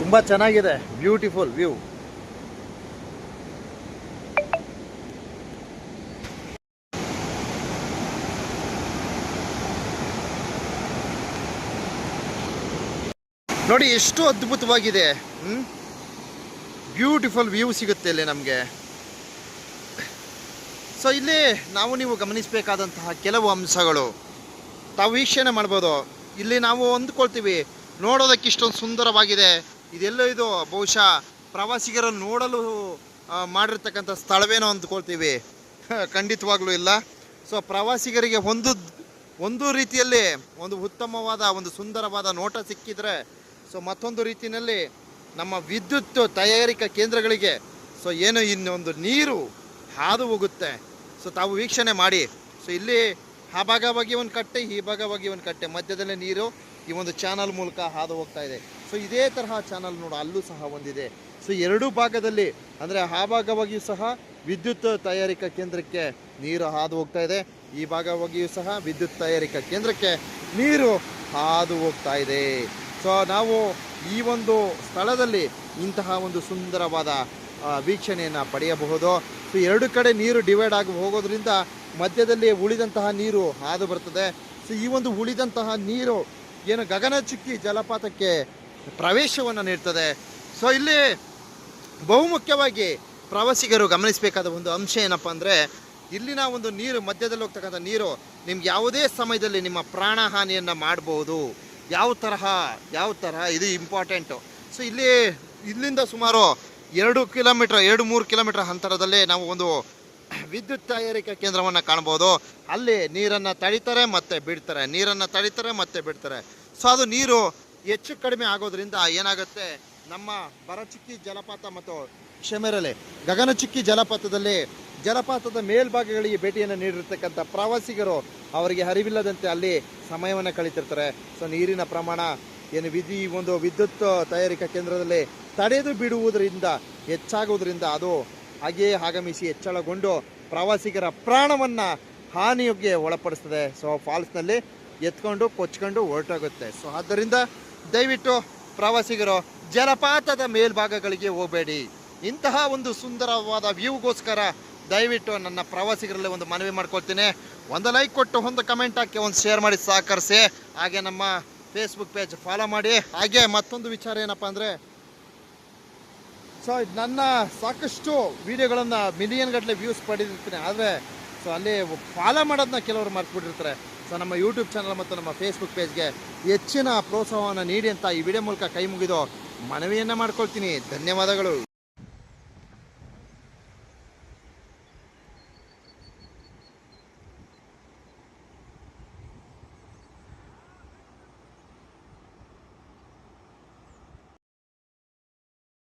ತುಂಬ ಚೆನ್ನಾಗಿದೆ beautiful view ನೋಡಿ ಎಷ್ಟು ಅದ್ಭುತವಾಗಿದೆ ಬ್ಯೂಟಿಫುಲ್ ವ್ಯೂ ಸಿಗುತ್ತೆ ಇಲ್ಲಿ ನಮಗೆ. ಸೊ ಇಲ್ಲಿ ನಾವು ನೀವು ಗಮನಿಸಬೇಕಾದಂತಹ ಕೆಲವು ಅಂಶಗಳು. ತಾವು ವೀಕ್ಷಣೆ ಮಾಡ್ಬೋದು. ಇಲ್ಲಿ ನಾವು ಅಂದ್ಕೊಳ್ತೀವಿ ನೋಡೋದಕ್ಕೆ ಇಷ್ಟೊಂದು ಸುಂದರವಾಗಿದೆ. ಇದೆಲ್ಲೋ ಇದು ಬಹುಶಃ ಪ್ರವಾಸಿಗರ ನೋಡಲು ಮಾಡಿರ್ತಕ್ಕಂಥ ಸ್ಥಳವೇನೋ ಅಂದ್ಕೊಳ್ತೀವಿ. ಖಂಡಿತವಾಗ್ಲೂ ಇಲ್ಲ. ಸೊ ಪ್ರವಾಸಿಗರಿಗೆ ಒಂದು ಒಂದು ರೀತಿಯಲ್ಲಿ ಒಂದು ಉತ್ತಮವಾದ, ಒಂದು ಸುಂದರವಾದ ನೋಟ ಸಿಕ್ಕಿದರೆ ಸೊ ಮತ್ತೊಂದು ರೀತಿಯಲ್ಲಿ ನಮ್ಮ ವಿದ್ಯುತ್ ತಯಾರಿಕಾ ಕೇಂದ್ರಗಳಿಗೆ ಸೊ ಏನು ಇನ್ನೊಂದು ನೀರು ಹಾದು ಹೋಗುತ್ತೆ. ಸೊ ತಾವು ವೀಕ್ಷಣೆ ಮಾಡಿ. ಸೊ ಇಲ್ಲಿ ಆ ಭಾಗವಾಗಿ ಒಂದು ಕಟ್ಟೆ, ಈ ಭಾಗವಾಗಿ ಒಂದು ಕಟ್ಟೆ, ಮಧ್ಯದಲ್ಲೇ ನೀರು ಈ ಒಂದು ಚಾನಲ್ ಮೂಲಕ ಹಾದು ಹೋಗ್ತಾ ಇದೆ. ಸೊ ಇದೇ ತರಹ ಚಾನಲ್ ನೋಡು, ಅಲ್ಲೂ ಸಹ ಒಂದಿದೆ. ಸೊ ಎರಡೂ ಭಾಗದಲ್ಲಿ, ಅಂದರೆ ಆ ಭಾಗವಾಗಿಯೂ ಸಹ ವಿದ್ಯುತ್ ತಯಾರಿಕಾ ಕೇಂದ್ರಕ್ಕೆ ನೀರು ಹಾದು ಹೋಗ್ತಾ ಇದೆ. ಈ ಭಾಗವಾಗಿಯೂ ಸಹ ವಿದ್ಯುತ್ ತಯಾರಿಕಾ ಕೇಂದ್ರಕ್ಕೆ ನೀರು ಹಾದು ಹೋಗ್ತಾ ಇದೆ. ಸೊ ನಾವು ಈ ಒಂದು ಸ್ಥಳದಲ್ಲಿ ಇಂತಹ ಒಂದು ಸುಂದರವಾದ ವೀಕ್ಷಣೆಯನ್ನು ಪಡೆಯಬಹುದು. ಸೊ ಎರಡು ಕಡೆ ನೀರು ಡಿವೈಡ್ ಆಗಿ ಹೋಗೋದ್ರಿಂದ ಮಧ್ಯದಲ್ಲಿ ಉಳಿದಂತಹ ನೀರು ಹಾದು ಬರ್ತದೆ. ಸೊ ಈ ಒಂದು ಉಳಿದಂತಹ ನೀರು ಏನು ಗಗನಚುಕ್ಕಿ ಜಲಪಾತಕ್ಕೆ ಪ್ರವೇಶವನ್ನು ನೀಡ್ತದೆ. ಸೊ ಇಲ್ಲಿ ಬಹುಮುಖ್ಯವಾಗಿ ಪ್ರವಾಸಿಗರು ಗಮನಿಸಬೇಕಾದ ಒಂದು ಅಂಶ ಏನಪ್ಪ ಅಂದರೆ, ಇಲ್ಲಿನ ಒಂದು ನೀರು, ಮಧ್ಯದಲ್ಲಿ ಹೋಗ್ತಕ್ಕಂಥ ನೀರು, ನಿಮ್ಗೆ ಯಾವುದೇ ಸಮಯದಲ್ಲಿ ನಿಮ್ಮ ಪ್ರಾಣ ಹಾನಿಯನ್ನು ಮಾಡ್ಬೋದು. ಯಾವ ತರಹ ಯಾವ ತರಹ, ಇದು ಇಂಪಾರ್ಟೆಂಟು ಸೊ ಇಲ್ಲಿ, ಇಲ್ಲಿಂದ ಸುಮಾರು ಎರಡು ಕಿಲೋಮೀಟ್ರ್, ಎರಡು ಮೂರು ಕಿಲೋಮೀಟ್ರ್ ಅಂತರದಲ್ಲಿ ನಾವು ಒಂದು ವಿದ್ಯುತ್ ತಯಾರಿಕಾ ಕೇಂದ್ರವನ್ನು ಕಾಣ್ಬೋದು. ಅಲ್ಲಿ ನೀರನ್ನು ತಡಿತಾರೆ ಮತ್ತೆ ಬಿಡ್ತಾರೆ. ನೀರನ್ನು ತಡಿತಾರೆ ಮತ್ತೆ ಬಿಡ್ತಾರೆ. ಸೊ ಅದು ನೀರು ಹೆಚ್ಚು ಕಡಿಮೆ ಆಗೋದ್ರಿಂದ ಏನಾಗುತ್ತೆ? ನಮ್ಮ ಬರಚುಕ್ಕಿ ಜಲಪಾತ ಮತ್ತು ಕ್ಷಮೆರಲೆ ಗಗನಚುಕ್ಕಿ ಜಲಪಾತದಲ್ಲಿ ಜಲಪಾತದ ಮೇಲ್ಭಾಗಗಳಿಗೆ ಭೇಟಿಯನ್ನು ನೀಡಿರ್ತಕ್ಕಂಥ ಪ್ರವಾಸಿಗರು ಅವರಿಗೆ ಅರಿವಿಲ್ಲದಂತೆ ಅಲ್ಲಿ ಸಮಯವನ್ನು ಕಳೀತಿರ್ತಾರೆ. ಸೊ ನೀರಿನ ಪ್ರಮಾಣ, ಏನು ವಿಧಿ ಒಂದು ವಿದ್ಯುತ್ ತಯಾರಿಕಾ ಕೇಂದ್ರದಲ್ಲಿ ತಡೆದು ಬಿಡುವುದರಿಂದ, ಹೆಚ್ಚಾಗುವುದರಿಂದ ಅದು ಹಾಗೆಯೇ ಆಗಮಿಸಿ ಹೆಚ್ಚಳಗೊಂಡು ಪ್ರವಾಸಿಗರ ಪ್ರಾಣವನ್ನು ಹಾನಿಗೆ ಒಳಪಡಿಸ್ತದೆ. ಸೊ ಫಾಲ್ಸ್ನಲ್ಲಿ ಎತ್ಕೊಂಡು, ಕೊಚ್ಕೊಂಡು ಹೊರಟೋಗುತ್ತೆ. ಸೊ ಆದ್ದರಿಂದ ದಯವಿಟ್ಟು ಪ್ರವಾಸಿಗರು, ಜಲಪಾತದ ಮೇಲ್ಭಾಗಗಳಿಗೆ ಹೋಗಬೇಡಿ. ಇಂತಹ ಒಂದು ಸುಂದರವಾದ ವ್ಯೂಗೋಸ್ಕರ ದಯವಿಟ್ಟು ನನ್ನ ಪ್ರವಾಸಿಗರಲ್ಲಿ ಒಂದು ಮನವಿ ಮಾಡ್ಕೊಳ್ತೀನಿ. ಒಂದು ಲೈಕ್ ಕೊಟ್ಟು, ಒಂದು ಕಮೆಂಟ್ ಹಾಕಿ, ಒಂದು ಶೇರ್ ಮಾಡಿ ಸಹಕರಿಸಿ. ಹಾಗೆ ನಮ್ಮ ಫೇಸ್ಬುಕ್ ಪೇಜ್ ಫಾಲೋ ಮಾಡಿ. ಹಾಗೆ ಮತ್ತೊಂದು ವಿಚಾರ ಏನಪ್ಪ ಅಂದರೆ ಸೊ ನನ್ನ ಸಾಕಷ್ಟು ವಿಡಿಯೋಗಳನ್ನು ಮಿಲಿಯನ್ ಗಟ್ಟಲೆ ವ್ಯೂಸ್ ಪಡೆದಿರ್ತೀನಿ. ಆದರೆ ಸೊ ಅಲ್ಲಿ ಫಾಲೋ ಮಾಡೋದನ್ನ ಕೆಲವರು ಮರ್ತ್ಬಿಟ್ಟಿರ್ತಾರೆ. ಸೊ ನಮ್ಮ ಯೂಟ್ಯೂಬ್ ಚಾನಲ್ ಮತ್ತು ನಮ್ಮ ಫೇಸ್ಬುಕ್ ಪೇಜ್ಗೆ ಹೆಚ್ಚಿನ ಪ್ರೋತ್ಸಾಹವನ್ನು ನೀಡಿ ಅಂತ ಈ ವಿಡಿಯೋ ಮೂಲಕ ಕೈ ಮುಗಿದು ಮನವಿಯನ್ನು ಮಾಡ್ಕೊಳ್ತೀನಿ. ಧನ್ಯವಾದಗಳು.